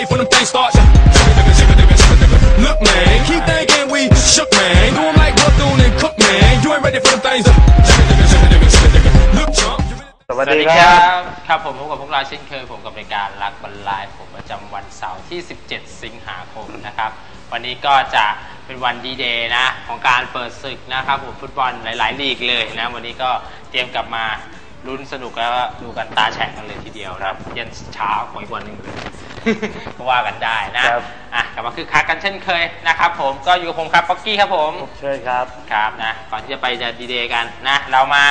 ready for them things start. Look, man, keep thinking we shook, man. Do them like Bethune and Cook, man. You ain't ready for them things. Look, chump. สวัสสวัสดีดีคครัรับ บ ครับผมพบกับพวกเราเช่นเคยผมกับรายการรักบรรลายผมประจำวันเสาร์ที่ 17 สิงหาคมนะครับ วันนี้ก็จะเป็นวันดีเดย์นะ ของการเปิดศึกนะครับผมฟุตบอลหลาย ๆ ลีกเลยนะ วันนี้ก็เตรียมกลับมาลุ้นสนุกแล้วก็ดูกันตาแฉกกันเลยทีเดียวนะครับ เยันเช้าของอีกวันหนึ่งเลย ก็ว่ากันได้นะ ครับ อะกลับมาคือคักกันเช่นเคยนะครับผมก็อยู่กับผมครับป๊อกกี้ครับผมเชิญครับ ครับนะก่อนที่จะไปจะดีเดย์กันนะ เรามา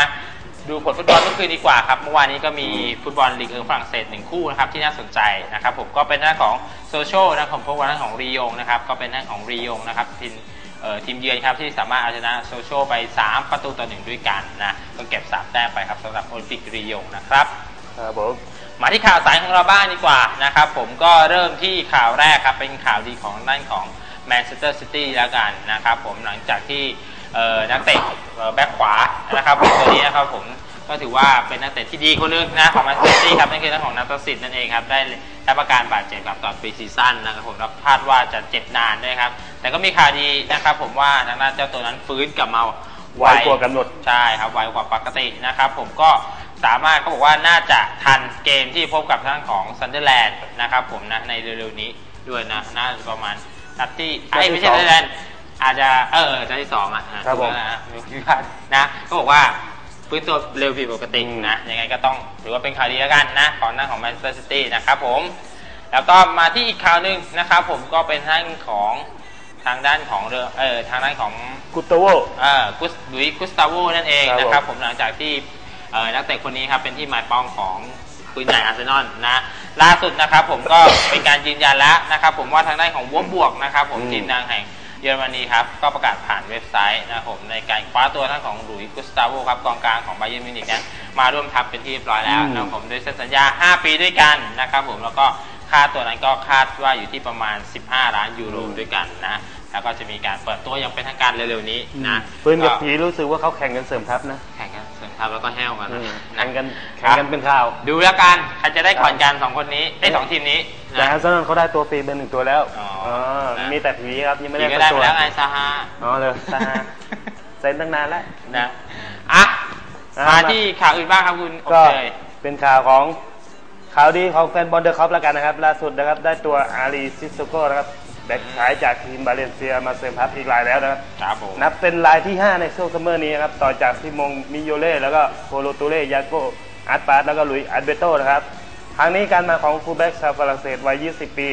ดูผลฟุตบอลเมื่อคืนดีกว่าครับเมื่อวานนี้ก็มีฟุตบอลลีกเอิงฝรั่งเศสหนึ่งคู่นะครับที่น่าสนใจนะครับผมก็เป็นหน้านของโซเชียลนะผมพบว่าหน้านของรียงนะครับก็เป็นหน้านของรียงนะครับทีมเอ่อทีมเยือนครับที่สามารถเอาชนะโซเชียลไป 3 ประตูต่อหนึ่งด้วยกันนะก็เก็บ3แต้มไปครับสำหรับโอลิมปิกรียงนะครับ ครับผม มาที่ข่าวสารของเราบ้างดีกว่านะครับ ผมก็เริ่มที่ข่าวแรกครับ เป็นข่าวดีของด้านของแมนเชสเตอร์ซิตี้แล้วกันนะครับ ผมหลังจากที่เอ่อนักเตะเอ่อแบ็คขวานะครับผมตัวนี้นะครับผมก็ถือว่าเป็นนักเตะที่ดีคนหนึงนะของแมนเชสเตอร์ซิตี้ครับนั่นคือเรื่องของนัทสิทธิ์นั่นเองครับได้รับอาการบาดเจ็บกับตอนปีซีซั่นนะครับผมแล้วคาดว่าจะเจ็บนานด้วยครับ แต่ก็มีข่าวดีนะครับ ผมว่าทางด้านเจ้าตัวนั้นฟื้นกลับมาไวกว่ากำหนดใช่ครับไวกว่าปกตินะครับ ผมก็ สามารถเขาบอกว่าน่าจะทันเกมที่พบกับทางของซันเดอร์แลนด์นะครับผมนะในเร็วๆนี้ด้วยนะน่าจะประมาณนัดที่ไอ้ยไม่ใช่ซันเดอร์แลนด์อาจจะเออนัดที่สองอะครับผมถูกแล้วนะมีพิพาทนะก็บอกว่าฟื้นตัวเร็วผิดปกติอืมนะยังไงก็ต้องถือว่าเป็นข่าวดีแล้วกันนะของหน้าของแมนเชสเตอร์ซิตี้นะครับผมแล้วก็มาที่อีกข่าวหนึ่งนะครับผมก็เป็นทางของทางด้านของเรือเออทางด้านของกุตโตโวเอ่อกุสลุยกุสตาโวนั่นเองครับนะครับผมหลังจากที่เอ่อ นักเตะคนนี้ครับเป็นที่หมายปองของปืนใหญ่อาร์เซนอลนะล่าสุดนะครับผมก็เป็นการยืนยันแล้วนะครับผมว่าทางด้านของวบบวกนะครับผมอืมทีมนางแห่งเยอรมนีครับก็ประกาศผ่านเว็บไซต์นะครับผมในการคว้าตัวท่านของลุยกุสตาโวครับกองกลางของไบเยอร์มิวนิกนั้นมาร่วมทัพเป็นที่เรียบร้อยแล้วนะครับผมโดยเซ็นสัญญา 5 ปีด้วยกันนะครับผมแล้วก็ค่าตัวนั้นก็คาดว่าอยู่ที่ประมาณ 15 ล้านยูโรด้วยกันนะแล้วก็จะมีการเปิดตัวอย่างเป็นทางการเร็วๆนี้นะปืนกับผีรู้สึกว่าเขาแข่งกันเสริมทัพนะแข่งกัน เสริมทัพแล้วก็แห้วกันอืนะมแข่งกันแข่งกันเป็นข่าว ดูแล้วกันใครจะได้ก่อนกันสองคนนี้ได้ยสองทีมนี้แต่นะอาร์เซนอลเขาได้ตัวฟรีเป็นหนึ่งตัวแล้วอ๋ออ๋อนะมีแต่ผีครับยังไม่ทีได้ก็ได้ตัไปวแล้วไงซาฮาอ๋อเลยซาฮาเซ็นตั้งนานแล้วนะอะอะมามาที่ข่าวอื่นบ้างครับคุณโอก็เคยเป็นข่าวของข่าวดีของแฟนบอลเดอะคัพแล้วกันนะครับล่าสุดนะครับได้ตัวอารีซิสโซโกนะครับ แบ็คขายจากทีมบาเลนเซียมาเสริมทัพอีกรายแล้วนะครับครับผมนับเป็นรายที่ 5 ในช่วงซัมเมอร์นี้นะครับต่อจากพี่มงมิโยเล่แล้วก็โคโลตูเล่ยาโกอาร์ตปาร์ตแล้วก็หลุยส์อัลเบโตนะครับครั้งนี้การมาของฟูลแบ็กชาวฝรั่งเศสวัย 20 ปี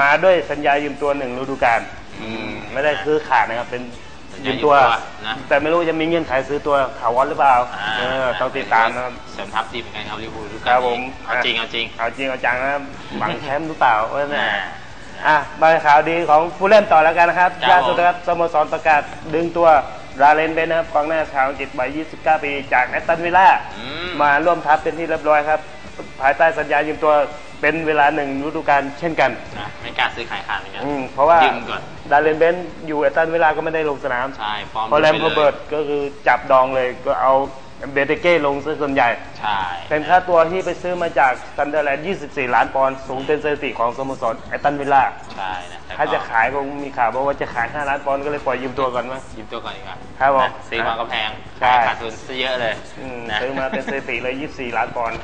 มาด้วยสัญญายืมตัวหนึ่งฤดูกาลอืมไม่ได้ซื้อขาดนะครับเป็นสัญยืญามตัวยืมตัวนะแต่ไม่รู้จะมีเงื่อนไขซื้อตัวถาวรหรือเปล่าอ่าเออต้องติดตามนะครับเสริมทัพดีเหมือนกันครับลิเวอร์พูลดูครับผมเอาจริงเอาจริงเอาจริงเอาจังนะครับหวังแชมป์หรือเปล่าว่าแน่ อ่าอะมาข่าวดีของผู้เล่นต่อแล้วกันนะครับครับล่าสุดนะครับสโมสรประกาศดึงตัวราเลนเบนนะครับกองหน้าชาวอังกฤษวัย 29 ปี จากแอตตันวิลล่าอืม มาร่วมทัพเป็นที่เรียบร้อยครับ ภายใต้สัญญายืมตัวเป็นเวลาหนึ่งฤดูกาลเช่นกัน นะไม่กล้าซื้อขายขาดเหมือนกันอืมเพราะว่ายืมก่อนดาเลนเบนอยู่แอตตันวิลล่าก็ไม่ได้ลงสนามใช่ฟอร์มเพราะแรมดีโพไปลยเบิร์ตก็คือจับดองเลยก็เอา เบเตเก้ลงซะส่วนใหญ่ ใช่ เป็นค่าตัวที่ไปซื้อมาจากซันเดอร์แลนด์ 24 ล้านปอนด์สูงเป็นสถิติของสโมสรแอตตันวิลล่า ใช่นะแต่ก็ถ้าจะขายคงมีข่าวบอกว่าจะขาย 5 ล้านปอนด์ก็เลยปล่อยยืมตัวก่อนมั้ง ยืมตัวก่อนดีกว่าครับผมนะซื้อมาก็แพงใช่ขาดทุนซะเยอะเลยอืมนะซื้อมาเป็นสถิติเลย 24 ล้านปอนด์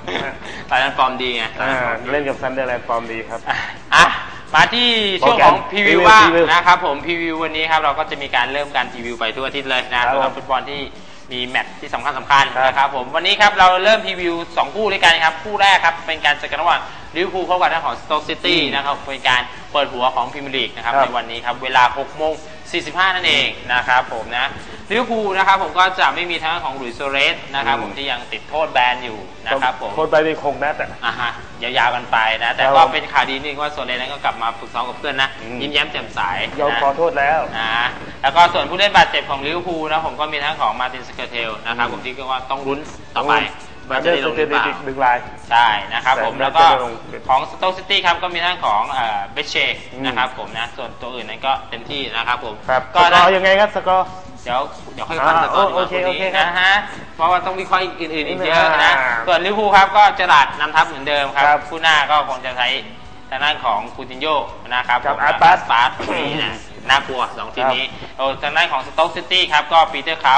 ตอนนั้นฟอร์มดีไงตอนอ่านั้นฟอร์มดีเล่นกับซันเดอร์แลนด์ฟอร์มดีครับอะอะมาที่ช่วงโปรแกรมของพรีวิว preview บ้าง preview นะครับผมพรีวิววันนี้ครับเราก็จะมีการเริ่มการพรีวิวไปทุกอาทิตย์เลยนะครับสำหรับผมฟุตบอลที่ มีแมตช์ที่สำคัญสำคัญนะครับผมวันนี้ครับเราเริ่มพรีวิว 2 คู่ด้วยกันครับ คู่แรกครับเป็นการเจอกันระหว่างลิเวอร์พูลพบกับทางของสโต๊กซิตี้นะครับเป็นการเปิดหัวของพรีเมียร์ลีกนะครับครับในวันนี้ครับเวลา6โมง45 นั่นเองนะครับผมนะลิเวอร์พูลนะครับผมก็จะไม่มีทางด้านของหลุยส์โซเรสนะครับผมที่ยังติดโทษแบนอยู่นะครับผม โค้ชไปมีคงนัดอะอะฮะยาวๆกันไปนะ แต่ครับก็ผมเป็นข่าวดีนี่ว่าโซเลนนั้นก็กลับมาฝึกซ้อมกับเพื่อนนะ อืม ยิ้มแย้มแจ่มใสยอมนะขอโทษแล้วนะแล้วก็ส่วนผู้เล่นบาดเจ็บของลิเวอร์พูลนะ ผมก็มีทั้งของมาร์ตินสเกอร์เทลนะครับ ผมที่ก็ว่าต้องลุ้นต่อไปมัว่าน จะจะได้ลสงหเตรือติเปล่าติกดึงลาย ใช่นะครับผมแต่แล้วก็น่าจะลงของสโต๊กซิตี้ครับก็มีทั้งของเบเชอืมนะครับผมนะส่วนตัวอื่นนั้นก็เต็มที่นะครับผมครับสก็กนะอร์ยังไงครับสกอร์เดี๋ยวเดี๋ยวค่อยฟังสกอร์ดีกอ่าโอว่าเคคู่โอเคนี้ครับนะฮะเพราะว่าต้องวิเคราะห์อีกอื่นๆอีกเยอะนะอ่าส่วนลิเวอร์พูลครับก็จะดัดนำทัพเหมือนเดิมครับครับคู่หน้าก็คงจะใช้ทางด้านของคูตินโยนะครับกับผมอาร์ตบาสบาสนี่นะน่ากลัวสองทีมนี้โอ้ทางด้านของสต็อกซิตี้ครับก็ปีเตอร์เขา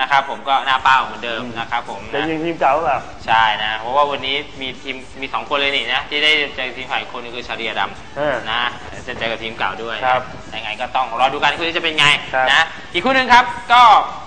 นะครับผมก็หน้าเป้าเหมือนเดิมนะครับผมจะนะยิงทีมเก่าหรือเปล่าใช่นะ เพราะว่าวันนี้มีทีมมีสองคนเลยนี่นะ ที่ได้เจอทีมฝ่ายคนหนึงคือชาเรียดเออำนะจะเจอกับทีมเก่าด้วยครับยังไงก็ต้องรอดูกันคู่นี้จะเป็นไงครับนะอีกคู่หนึ่งครับก็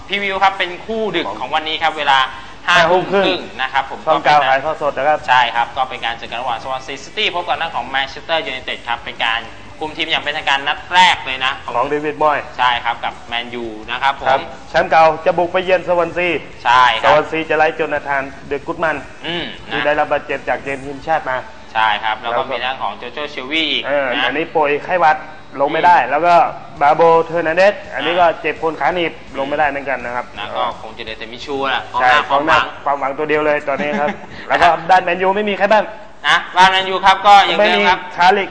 พรีวิวครับเป็นคู่ดึกของวันนี้ครับเวลาห้าห้าทุ่ทุ่มมคครึ่รึ่ง งนะครับผมช่องเป็เก่านถ่ายทอดสดนะครับ ใช่ครับ ก็เป็นการเจอกันระหว่างสวอนซีซิตี้พบกับนักของแมนเชสเตอร์ยูไนเต็ดครับ เป็นการ คุมทีมอย่างเป็นทางการนัดแรกเลยนะของเดวิดบอยใช่ครับกับแมนยูนะครับผครับม แชมป์เก่าจะบุกไปเยือนสวอนซีใช่คสรับวอนซีจะไล่โจนาธานเดอะกุดมันอืมที่นะได้รับบาดเจ็บจากเกมทีมชาติมา ใช่ครับ แล้วแล้ก็วก็มีทางของโจโจเชลวี่อีกเออนะอันนี้ป่วยไข้หวัดลงไม่ได้ แล้วก็บาโบเทอร์นันเดสอันนี้ก็เจ็บคนขาหนีบลงไม่ได้เหมือนกันนะครับนะก็คงจะเดแต่มิชูแหละกองใช่หน้าของหหน้าวังความหวังตัวเดียวเลยตอนนี้ครับ แล้วก็ด้านแมนยูไม่มีใครบ้างนะบ้านแมนยูครับก็ยังไม่เดิมมีครับ คาริก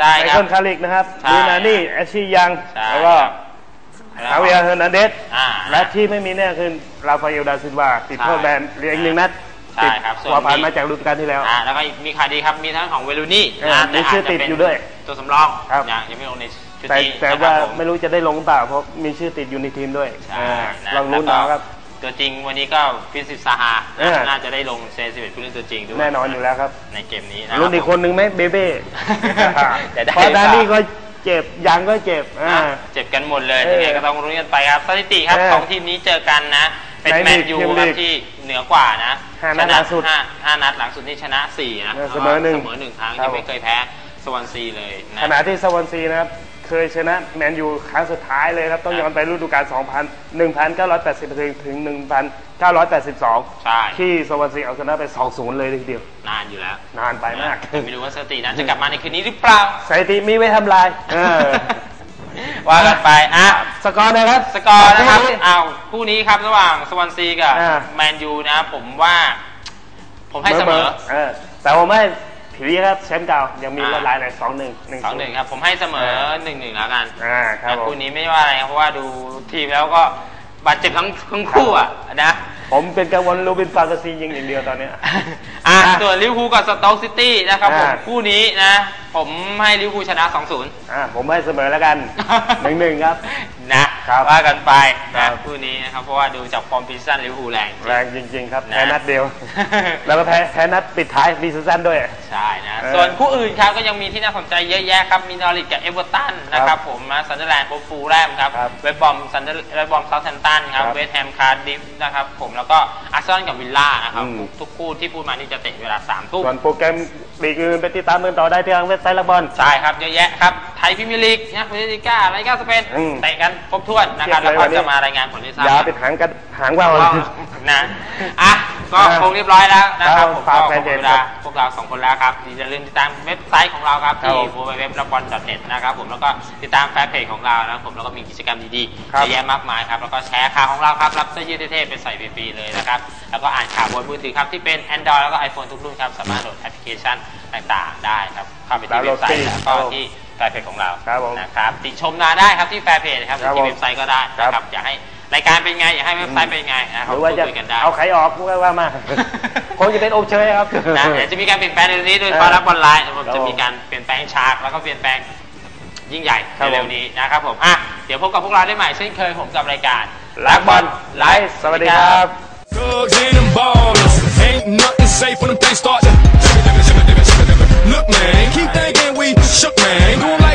ใช่ครับไมเคิลคาริกนะครับใช่ลูนานี่แอชชี่ยังใช่แล้วก็ครับฮาเวียร์เฮอร์นันเดสอ่า และที่ไม่มีเนี่ยคือราฟาเอลดาซินวาติดโทษใช่แบนเหลืออีกหนึ่งนัดใช่ติดครับส่วน ตัวผ่านมีมาจากฤดูกาลที่แล้ว อ่าแล้วก็มีข่าวดีครับ มีทั้งของเวลูนี่เออนะมีชื่อติดอยู่ด้วยตัวสำรองครับ นะยังไม่ลงในชุดแต่นี้แต่นะคว่ารับผม ไม่รู้จะได้ลงหรือเปล่าเพราะมีชื่อติดอยู่ในทีมด้วยใช่อ่านะลองลุ้นแล้วเอาก็ครับ ตัวจริงวันนี้ก็ฟิสิปซาฮาเออ น่าจะได้ลงเซนสิบเอ็ดผู้เล่นตัวจริงด้วยแน่นอนอยู่แล้วครับ ในเกมนี้นะลุ้นอีกคนหนึ่งไหมเบเบ้เดี๋ยวได้ เพราะดานนี่ก็เจ็บยังก็เจ็บอ่า อะเจ็บกันหมดเลยเออยังไงก็ต้องรุ้นกันไปครับสถิติครับเออสองทีมนี้เจอกันนะ เป็นในแมลีนกยูพรีเมียร์ครัลีบกที่เหนือกว่านะห้านัดชะหลังสุดห้าห้านัดหลังสุดนี่ชนะสี่นะเออเสมอหนึ่งเสมอหนึ่งครั้งครับ ยังไม่เคยแพ้สวอนซีเลยนะขณะที่สวอนซีนะครับ เคยชนะแมนยูครั้งสุดท้ายเลยครับ ต้องย้อนไปฤดูกาล2000 1980 ถึง 1982 ใช่ ที่สวอนซีเอาชนะไป 2-0 เลยทีเดียว นานอยู่แล้ว นานไปมากไม่รู้ว่าสถิตินั้นจะกลับมาในคืนนี้หรือเปล่าสถิติมีไว้ทำลายเออว่ากันไปอะสกอร์นะครับ สกอร์นะครับคู่อ้าวคู่นี้ครับระหว่างสวอนซีกับอ่าแมนยูนะผมว่า ผมให้เสมอเออแต่ผมให้ ผีครับแชมป์เก่ายังมีอ่าลดลายในสองหนึ่งหนึ่งสองหนึ่งครับผมให้เสมอหนึ่งหนึ่งแล้วกันอ่าครับผคู่มนี้ไม่ว่าอะไรครับเพราะว่าดูทีมแล้วก็บาดเจ็บทั้งทั้งคู่อะนะผมเป็นกังวลลูบินฟานตาซียิงอย่างเดียวตอนเนี้ยอะอะส่วนลิเวอร์พูลกับสต็อกซิตี้นะครับผมอ่าคู่นี้นะ ผมให้ลิเวอร์พูลชนะ 2-0อ่าผมให้เสมอแล้วกันหนึ่งหนึ่งครับ นะครับว่ากันไปครันะบคู่นี้นะครับเพราะว่าดูจากฟอร์มปีซันลิเวอร์พูลแรงจริงแรงจริงๆครับนะแพ้นัดเดียว แล้วก็แพ้แพ้นัดปิดท้ายบีซีซั่นด้วยใช่นะเออส่วนคู่อื่นครับก็ยังมีที่น่าสนใจเยอะแยะครับมีนอริทกับเอเวอร์ตันนะคครัรับบผมนะซันเดอร์แลนด์พบฟูลแรมครับครับเวสต์บอมซันเดอร์เวสต์บอมเซาท์แฮมป์ตันครับครับเวสต์แฮมคาร์ดิฟนะครับผมแล้วก็อาร์เซนอลกับวิลล่านะครับอืมทุกคู่ที่พูดมานี่จะเตะเวลา3ทุ่มส่วนโปรแกรมลีกอื่นไปติดตามกันต่อได้ที่ทางเว็บไซต์ลักบอลใช่ครับเยอะแยะครับไท ยพรีเมียร์ลีกนะพรีเมียร์ลีกาอะไรก้าสเปนอืมเตะกันครบถ้วนนะครับเทีแล้ยวบเลยวันนี้ก็จะมารายงานผลให้ทราบอย่าไปหางกันหางว่าวก็นะอะ ก็อะคงเรียบร้อยแล้วนะครับครับผมฝากก็แฟขนอบเพคุจณเวครัลาบพวกเราสองคนแล้วครับอย่าลืมติดตามเว็บไซต์ของเราครับครับที่ผม www.rabon.net นะครับผมแล้วก็ติดตามแฟนเพจของเรานะครับผมแล้วก็มีกิจกรรมดีๆครับเยอะแยะมากมายครับแล้วก็แชร์ข่าวของเราครับรับเสื้อยืดเท่ๆไปใส่ฟรีๆเลยนะครับแล้วก็อ่านข่าวบนมือถือครับที่เป็น Android แล้วก็ iPhone ทุกรุ่นครับสามารถโหลดแอปพลิเคชันต่างๆ ได้ครับเข้าไปที่เว็บไซต์แล้วก็ที่แฟนเพจของเราครับผมนะครับติชมมาได้ครับที่แฟนเพจนะครับหครัรือบที่ผมเว็บไซต์ก็ได้นะคครัรับบอยากให้ รายการเป็นไงอยากให้เว็ไซเป็นไงนะคหรับรือว่าจะยกันได้ เอาไขออกก็ว่ามาคงจะเป็นอบเชยครับ นะจะมีการเปลี่ยนแปลงในเรื่องนี้โดยเอฟ้ารับออนไลน์จะมีการเปลี่ยนแปลงฉากแล้วก็เปลี่ยนแปลงยิ่งใหญ่ในเร็วนี้นะครับผมอะเดี๋ยวพบกับพวกเราได้ใหม่เช่นเคยผมกับรายการ รักบอลไลฟ์สวัสดีครับ Thugs and them ballers. Ain't nothing safe when them things start to. Look, man, keep thinking we shook, man.